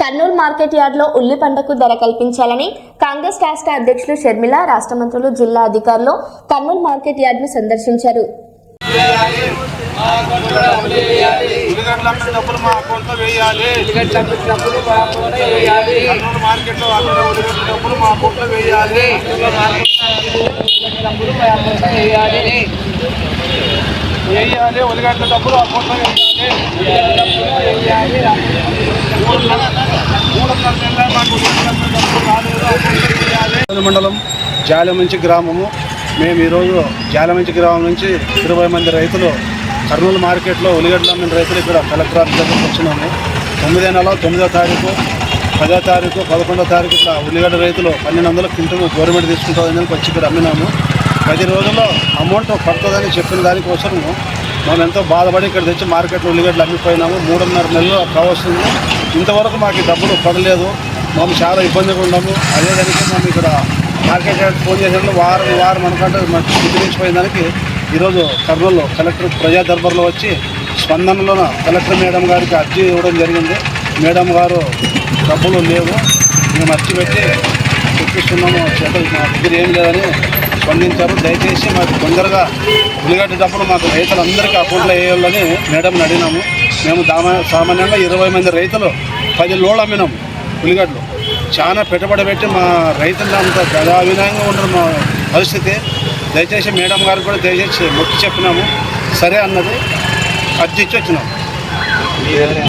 Kurnool market యార్డ్లో ఉల్లి పంటకు ధర కల్పించాలని కాంగ్రెస్ రాష్ట్ర అధ్యక్షులు షర్మిల రాష్ట్ర మంత్రులు జిల్లా అధికారులు కర్నూలు మార్కెట్ యార్డ్ను సందర్శించారు. ఉల్లిగడ్డలు అమ్మిన డబ్బులు మా అకౌంట్లో వేయాలి. ఉల్లిగడ్డల డబ్బులు అకౌంట్లో వేయాలి. మండలం జాలమంచి గ్రామము. మేము ఈరోజు జాలమంచి గ్రామం నుంచి ఇరవై మంది రైతులు కర్నూలు మార్కెట్లో ఉల్లిగడ్డలు అమ్మిన రైతులు ఇక్కడ కలెక్టర్ ఆఫీస్ దగ్గరకు వచ్చినాము. తొమ్మిదో నెల తొమ్మిదో తారీఖు పదో తారీఖు పదకొండో తారీఖు ఇట్లా ఉల్లిగడ్డ రైతులు పన్నెండు వందల క్వింటల్ గవర్నమెంట్ తీసుకుంటుందని వచ్చి ఇక్కడ అమ్మినాము. పది రోజుల్లో అమౌంట్ పడుతుందని చెప్పిన దానికోసము మనం ఎంతో బాధపడి ఇక్కడ తెచ్చి మార్కెట్లో ఉల్లిగడ్డలు అమ్మిపోయినాము. మూడున్నర నెలలు కావస్తుంది ఇంతవరకు మాకు ఈ డబ్బులు పడలేదు. మేము చాలా ఇబ్బందిగా ఉన్నాము. అదేదానికి మేము ఇక్కడ మార్కెట్ ఫోన్ చేసినప్పుడు వారం వారం అనుకుంటే మాకు దానికి ఈరోజు కర్నూలు కలెక్టర్ ప్రజా దర్బార్లో వచ్చి స్పందనలోన కలెక్టర్ మేడం గారికి అర్జీ ఇవ్వడం జరిగింది. మేడం గారు డబ్బులు లేవు. మేము అర్జీ పెట్టి తెప్పిస్తున్నాము చేత మా దగ్గర ఏం లేదని స్పందించారు. దయచేసి మాకు తొందరగా ఉల్లిగడ్డ డబ్బులు మాకు రైతులందరికీ అకౌంట్లో వేయాలని మేడంని అడిగినాము. మేము దామ సామాన్యంగా ఇరవై మంది రైతులు పది లోళ్ళు అమ్మినాము ఉల్లిగడ్డలు. చాలా పెట్టుబడి పెట్టి మా రైతులు అంత గదావినంగా ఉండరు మా పరిస్థితి. దయచేసి మేడం గారు కూడా దయచేసి మొక్కి చెప్పినాము. సరే అన్నది. అర్జీ ఇచ్చి వచ్చినాము